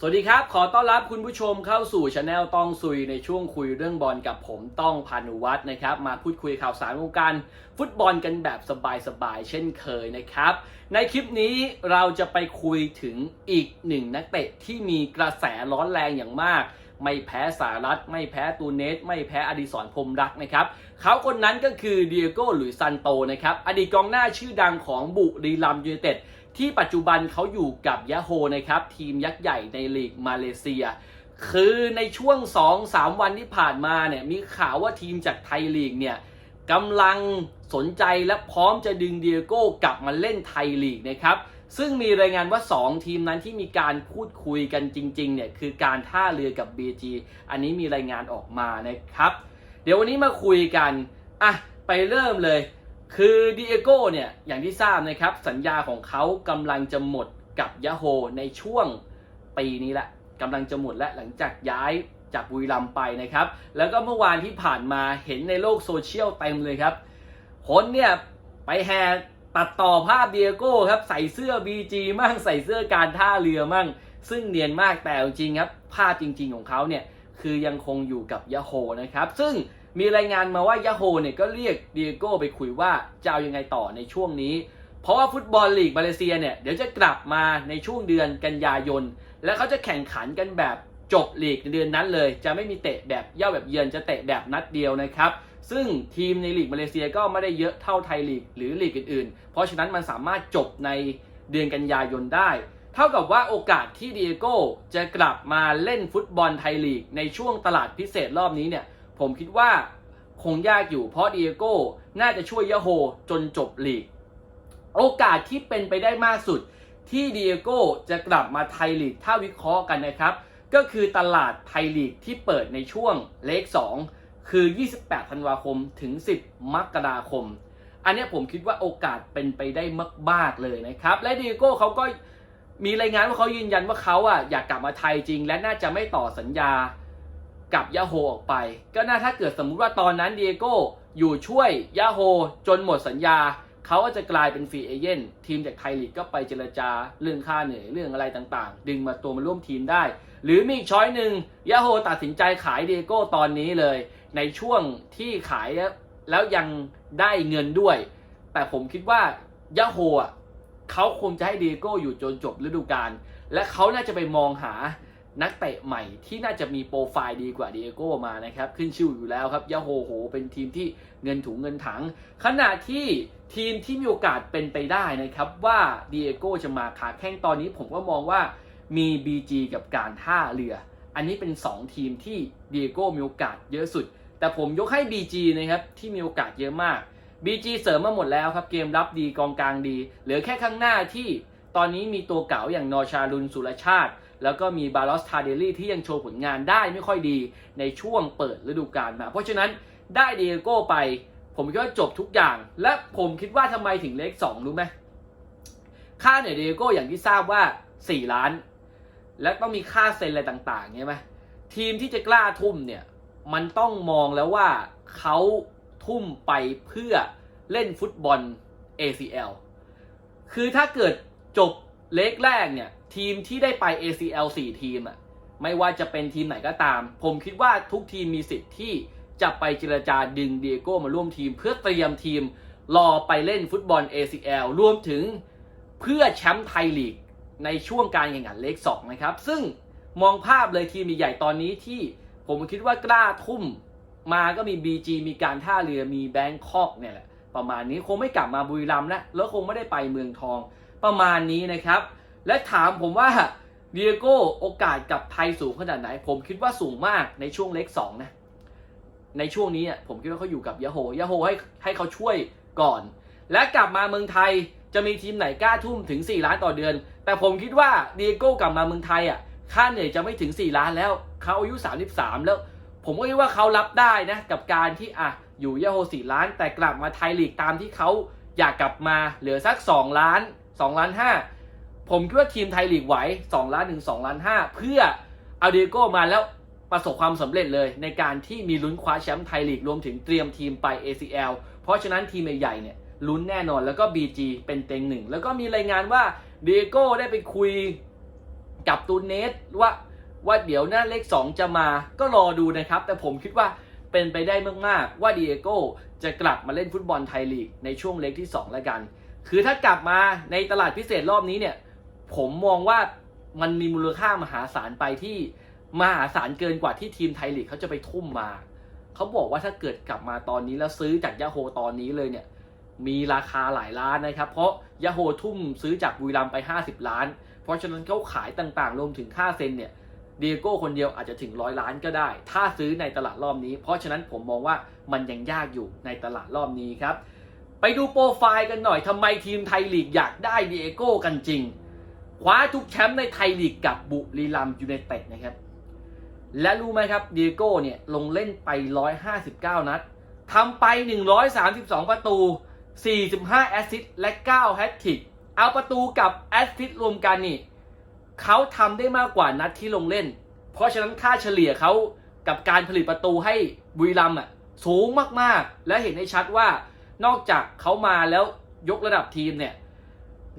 สวัสดีครับ ขอต้อนรับคุณผู้ชมเข้าสู่ช anel ต้องซุยในช่วงคุยเรื่องบอลกับผมต้องพานุวัฒน์นะครับ มาพูดคุยข่าวสารวงการฟุตบอลกันแบบสบายๆ เช่นเคยนะครับ ในคลิปนี้เราจะไปคุยถึงอีกหนึ่งนักเตะที่มีกระแสร้อนแรงอย่างมาก ไม่แพ้สารัฐ ไม่แพ้ตูเนส ไม่แพ้อดิศรพรมรักนะครับ เขาคนนั้นก็คือเดียโก้หลุยซันโตนะครับ อดีตกองหน้าชื่อดังของบุรีรัมย์ยูไนเต็ด ที่ปัจจุบันเขาอยู่กับยะโฮนะครับ ทีมยักษ์ใหญ่ในลีกมาเลเซีย คือในช่วง 2-3 วันที่ผ่านมาเนี่ยมีข่าวว่าทีมจากไทยลีกเนี่ยกำลังสนใจและพร้อมจะดึงเดียโก้กลับมาเล่นไทยลีกนะครับ ซึ่งมีรายงานว่า 2 ทีมนั้นที่มีการพูดคุยกันจริงๆเนี่ยคือการท่าเรือกับ BG อันนี้มีรายงานออกมานะครับ เดี๋ยววันนี้มาคุยกันอะไปเริ่มเลย คือดีเอโก้เนี่ยอย่างที่ทราบนะครับ สัญญาของเขากำลังจะหมดกับยะโฮในช่วงปีนี้แหละกำลังจะหมดและหลังจากย้ายจากบุรีรัมไปนะครับ แล้วก็เมื่อวานที่ผ่านมาเห็นในโลกโซเชียลเต็มเลยครับคนเนี่ยไปแห่ตัดต่อภาพเดีเอโก้ครับใส่เสื้อ BG มั่งใส่เสื้อการท่าเรือมั่ง ซึ่งเนียนมากแต่จริงครับ ภาพจริง ๆ ของเขาเนี่ยคือยังคงอยู่กับยะโฮนะครับ ซึ่ง มีรายงานมาว่ายาโฮเนี่ยก็เรียกเดียโก้ไปคุยว่าจะเอายังไงต่อในช่วงนี้ เพราะว่าฟุตบอลลีกมาเลเซียเนี่ยเดี๋ยวจะกลับมาในช่วงเดือนกันยายน และเขาจะแข่งขันกันแบบจบลีกในเดือนนั้นเลย จะไม่มีเตะแบบเย่าแบบเยือนจะเตะแบบนัดเดียวนะครับซึ่งทีมในลีกมาเลเซียก็ไม่ได้เยอะเท่าไทยลีกหรือลีกอื่นๆ เพราะฉะนั้นมันสามารถจบในเดือนกันยายนได้ เท่ากับว่าโอกาสที่เดียโก้จะกลับมาเล่นฟุตบอลไทยลีกในช่วงตลาดพิเศษรอบนี้เนี่ย ผมคิดว่าคงยากอยู่เพราะเดียโก้น่าจะช่วยยะโฮจนจบลีก โอกาสที่เป็นไปได้มากสุดที่เดียโก้จะกลับมาไทยลีกถ้าวิเคราะห์กันนะครับ ก็คือตลาดไทยลีกที่เปิดในช่วงเลข 2 คือ 28 ธันวาคมถึง 10 มกราคม อันนี้ผมคิดว่าโอกาสเป็นไปได้มากๆเลยนะครับ และเดียโก้เขาก็มีรายงานว่าเขายืนยันว่าเขาอะอยากกลับมาไทยจริง และน่าจะไม่ต่อสัญญา กับยาโฮออกไป ก็น่าถ้าเกิดสมมุติว่าตอนนั้นเดียโก้อยู่ช่วยยาโฮจนหมดสัญญา เขาก็จะกลายเป็นฟรีเอเจนต์ทีมจากไทยลีกก็ไปเจรจาเรื่องค่าเหนื่อยเรื่องอะไรต่างๆ ดึงมาตัวมาร่วมทีมได้ หรือมีอีกช้อยหนึ่งยาโฮตัดสินใจขายเดียโก้ตอนนี้เลย ในช่วงที่ขายแล้วยังได้เงินด้วย แต่ผมคิดว่ายาโฮอะเขาคงจะให้เดียโก้อยู่จนจบฤดูกาลและเขาน่าจะไปมองหา นักเตะใหม่ที่น่าจะมีโปรไฟล์ดีกว่าเดียโก้มานะครับ ขึ้นชื่ออยู่แล้วครับยาโฮโห เป็นทีมที่เงินถุงเงินถัง ขณะที่ทีมที่มีโอกาสเป็นไปได้นะครับว่าเดียโก้จะมาขาแข้งตอนนี้ผมก็มองว่ามี BG กับการท่าเรือ อันนี้เป็น 2 ทีมที่เดียโก้มีโอกาสเยอะสุด แต่ผมยกให้ BG นะครับที่มีโอกาสเยอะมาก BG เสริมมาหมดแล้วครับเกมรับดีกองกลางดี เหลือแค่ข้างหน้าที่ตอนนี้มีตัวเก่าอย่างนอชาลุนสุรชาติ แล้วก็มีบาลอสทาเดลี่ที่ยังโชว์ผลงานได้ไม่ค่อยดีในช่วงเปิดฤดูกาลมา เพราะฉะนั้นได้เดียโก้ไป ผมคิดว่าจบทุกอย่าง และผมคิดว่าทำไมถึงเลข2รู้ไหมค่าเหนื่อยเดียโก้อย่างที่ทราบว่า 4 ล้าน และต้องมีค่าเซ็นอะไรต่างๆใช่ไหมทีมที่จะกล้าทุ่มเนี่ยมันต้องมองแล้วว่าเขาทุ่มไปเพื่อเล่นฟุตบอล ACL คือถ้าเกิดจบ เลกแรกเนี่ยทีมที่ได้ไป ACL 4 ทีมอะไม่ว่าจะเป็นทีมไหนก็ตาม ผมคิดว่าทุกทีมมีสิทธิ์ที่จะไปเจรจาดึงเดียโก้มาร่วมทีม เพื่อเตรียมทีมรอไปเล่นฟุตบอล ACL รวมถึงเพื่อแชมป์ไทยลีกในช่วงการแข่งขันเล็ก2นะครับ ซึ่งมองภาพเลยทีมใหญ่ตอนนี้ที่ผมคิดว่ากล้าทุ่มมาก็มี BG มีการท่าเรือมีแบงคอกเนี่ยแหละประมาณนี้คงไม่กลับมาบุรีรัมย์แล้วแล้วคงไม่ได้ไปเมืองทอง ประมาณนี้นะครับ และถามผมว่าเดียโก้โอกาสกับไทยสูงขนาดไหน ผมคิดว่าสูงมากในช่วงเล็ก2นะในช่วงนี้อะผมคิดว่าเขาอยู่กับยาโฮยาโฮให้ให้เขาช่วยก่อน และกลับมาเมืองไทยจะมีทีมไหนกล้าทุ่มถึง 4 ล้านต่อเดือน แต่ผมคิดว่าเดียโก้กลับมาเมืองไทยอะค่าเหนื่อยจะไม่ถึง 4 ล้านแล้วเขาอายุ 33 แล้ว ผมก็คิดว่าเขารับได้นะกับการที่อะอยู่ยาโฮ4ล้าน แต่กลับมาไทยลีกตามที่เขาอยากกลับมาเหลือสัก 2 ล้าน 2ล้าน5ผมคิดว่าทีมไทยลีกไหว2ล้านถึง2ล้าน5เพื่อเอาเดียโก้มาแล้วประสบความสำเร็จเลยในการที่มีลุ้นคว้าแชมป์ไทยลีกรวมถึงเตรียมทีมไป ACL เพราะฉะนั้นทีมใหญ่ๆเนี่ยลุ้นแน่นอนแล้วก็ BG เป็นเต็งหนึ่ง แล้วก็มีรายงานว่าเดียโก้ได้ไปคุยกับตูเนสว่าว่าเดี๋ยวหน้าเลข 2 จะมาก็รอดูนะครับ แต่ผมคิดว่าเป็นไปได้มาก ๆ ว่าดีเอโก้จะกลับมาเล่นฟุตบอลไทยลีกในช่วงเล็กที่ 2 แล้วกัน คือถ้ากลับมาในตลาดพิเศษรอบนี้เนี่ย ผมมองว่ามันมีมูลค่ามหาศาลไปที่มหาศาลเกินกว่าที่ทีมไทยลีกเขาจะไปทุ่มมาเขาบอกว่าถ้าเกิดกลับมาตอนนี้แล้วซื้อจากยาโฮตอนนี้เลยเนี่ย มีราคาหลายล้านนะครับ เพราะยาโฮทุ่มซื้อจากบุรีรัมไป 50 ล้าน เพราะฉะนั้นเขาขายต่างๆ รวมถึงค่าเซ็นเนี่ยเดียโก้คนเดียวอาจจะถึงร้อยล้านก็ได้ ถ้าซื้อในตลาดรอบนี้ เพราะฉะนั้นผมมองว่ามันยังยากอยู่ในตลาดรอบนี้ครับ ไปดูโปรไฟล์กันหน่อยทำไมทีมไทยลีกอยากได้เดียโก้กันจริง คว้าทุกแชมป์ในไทยลีกกับบุรีรัมยูไนเต็ดนะครับ และรู้ไหมครับเดียโก้เนี่ยลงเล่นไป 159 นัดทำไป 132 ประตู 45 แอสซิสต์และ 9 แฮตทริก เอาประตูกับแอสซิสต์รวมกันนี่เขาทำได้มากกว่านัดที่ลงเล่น เพราะฉะนั้นค่าเฉลี่ยเขากับการผลิตประตูให้บุรีรัมย์อะสูงมากๆ และเห็นได้ชัดว่า นอกจากเขามาแล้วยกระดับทีมเนี่ย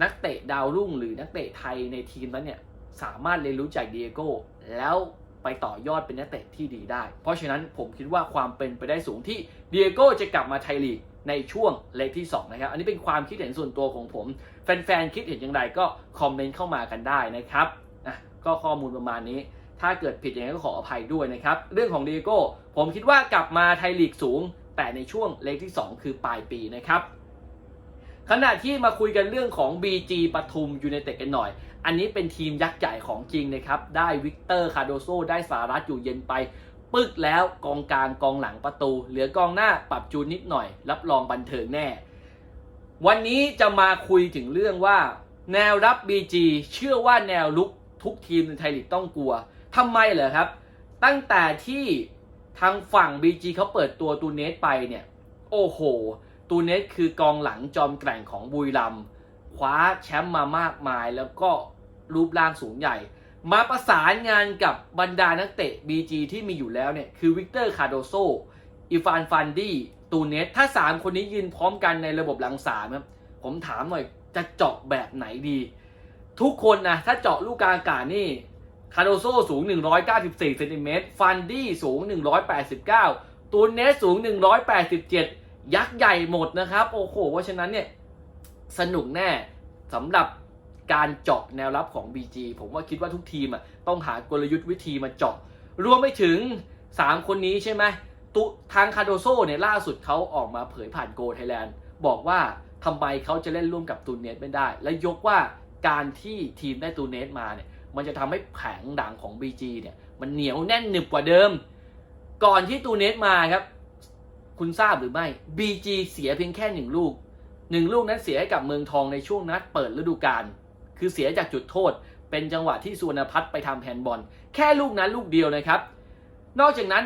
นักเตะดาวรุ่งหรือนักเตะไทยในทีมนั้นเนี่ย สามารถเรียนรู้จากเดียโก้แล้วไปต่อยอดเป็นนักเตะที่ดีได้ เพราะฉะนั้นผมคิดว่าความเป็นไปได้สูงที่เดียโก้จะกลับมาไทยลีกในช่วงเลกที่ 2 นะครับ อันนี้เป็นความคิดเห็นส่วนตัวของผม แฟนๆ คิดเห็นอย่างไรก็คอมเมนต์เข้ามากันได้นะครับอะก็ข้อมูลประมาณนี้ ถ้าเกิดผิดอย่างไรก็ขออภัยด้วยนะครับ เรื่องของเดียโก้ผมคิดว่ากลับมาไทยลีกสูง แต่ในช่วงเล็กที่ 2 คือปลายปีนะครับขณะที่มาคุยกันเรื่องของ BG ปทุมยูไนเต็ดกันหน่อย อันนี้เป็นทีมยักษ์ใหญ่ของจริงนะครับ ได้วิกเตอร์คาโดโซได้สารัตอยู่เย็นไป ปึกแล้วกองกลางกองหลังประตู เหลือกองหน้าปรับจูนนิดหน่อย รับรองบันเทิงแน่ วันนี้จะมาคุยถึงเรื่องว่า แนวรับ BG เชื่อว่าแนวลุกทุกทีมในไทยลีกต้องกลัวทำไมเหรอครับ ตั้งแต่ที่ ทางฝั่ง BG เขาเปิดตัวตูเนสไปเนี่ย โอ้โห ตูเนสคือกองหลังจอมแกร่งของบุรีรัมคว้าแชมป์มามากมายแล้วก็รูปร่างสูงใหญ่ มาประสานงานกับบรรดานักเตะ BG ที่มีอยู่แล้วเนี่ย คือวิกเตอร์คาโดโซอีฟานฟันดี้ตูเนสถ้า 3 คนนี้ยืนพร้อมกันในระบบหลังสามครับ ผมถามหน่อยจะเจาะแบบไหนดี ทุกคนนะถ้าเจาะลูกกาอากาศนี่ คาโดโซสูง 194เซนติเมตรฟันดี้สูง 189 ตูเนสสูง 187 ยักษ์ใหญ่หมดนะครับ โอ้โห เพราะฉะนั้นเนี่ย สนุกแน่สำหรับการเจาะแนวรับของ BG ผมว่าคิดว่าทุกทีมอะต้องหากลยุทธ์วิธีมาเจาะ รวมไปถึง 3 คนนี้ใช่ไหมตุทางคาโดโซเนี่ยล่าสุดเขาออกมาเผยผ่านโกไทยแลนด์บอกว่าทำไมเขาจะเล่นร่วมกับตูเนสไม่ได้ และยกว่าการที่ทีมได้ตูเนสมาเนี่ย มันจะทำให้แผงดังของ BG เนี่ย มันเหนียวแน่นหนึบกว่าเดิม ก่อนที่ตูเนสมาครับ คุณทราบหรือไม่ BG เสียเพียงแค่หนึ่งลูกหนึ่งลูกนั้นเสียให้กับเมืองทองในช่วงนัดเปิดฤดูกาลคือเสียจากจุดโทษ เป็นจังหวะที่สุวรรณพัฒน์ไปทำแฮนด์บอล แค่ลูกนั้นลูกเดียวนะครับ นอกจากนั้น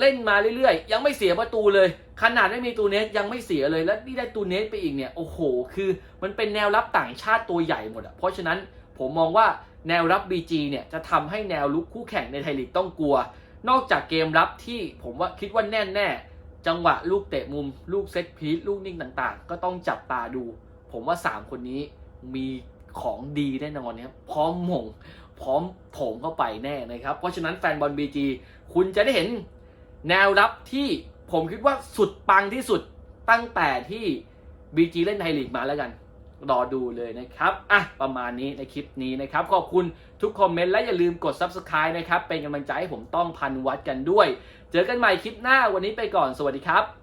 เล่นมาเรื่อยๆ ยังไม่เสียประตูเลย ขนาดไม่มีตูเนสยังไม่เสียเลย แล้วนี่ได้ตูเนสไปอีกเนี่ย โอ้โห คือมันเป็นแนวรับต่างชาติตัวใหญ่หมดอะเพราะฉะนั้นผมมองว่า แนวรับ BG เนี่ยจะทำให้แนวลุกคู่แข่งในไทยลีกต้องกลัว นอกจากเกมรับที่ผมว่าคิดว่าแน่นแน่จังหวะลูกเตะมุม ลูกเซตพีซลูกนิ่งต่างๆ ก็ต้องจับตาดู ผมว่า 3 คนนี้มีของดีแน่นอนนะครับพร้อมหม่งพร้อมโถมเข้าไปแน่นะครับ เพราะฉะนั้นแฟนบอลบีจีคุณจะได้เห็นแนวรับที่ผมคิดว่าสุดปังที่สุดตั้งแต่ที่บีจีเล่นไทยลีกมาแล้วกัน รอดูเลยนะครับอะประมาณนี้ในคลิปนี้นะครับขอบคุณทุกคอมเมนต์และอย่าลืมกด Subscribe นะครับเป็นกำลังใจให้ผมต้องพันวัดกันด้วย เจอกันใหม่คลิปหน้าวันนี้ไปก่อนสวัสดีครับ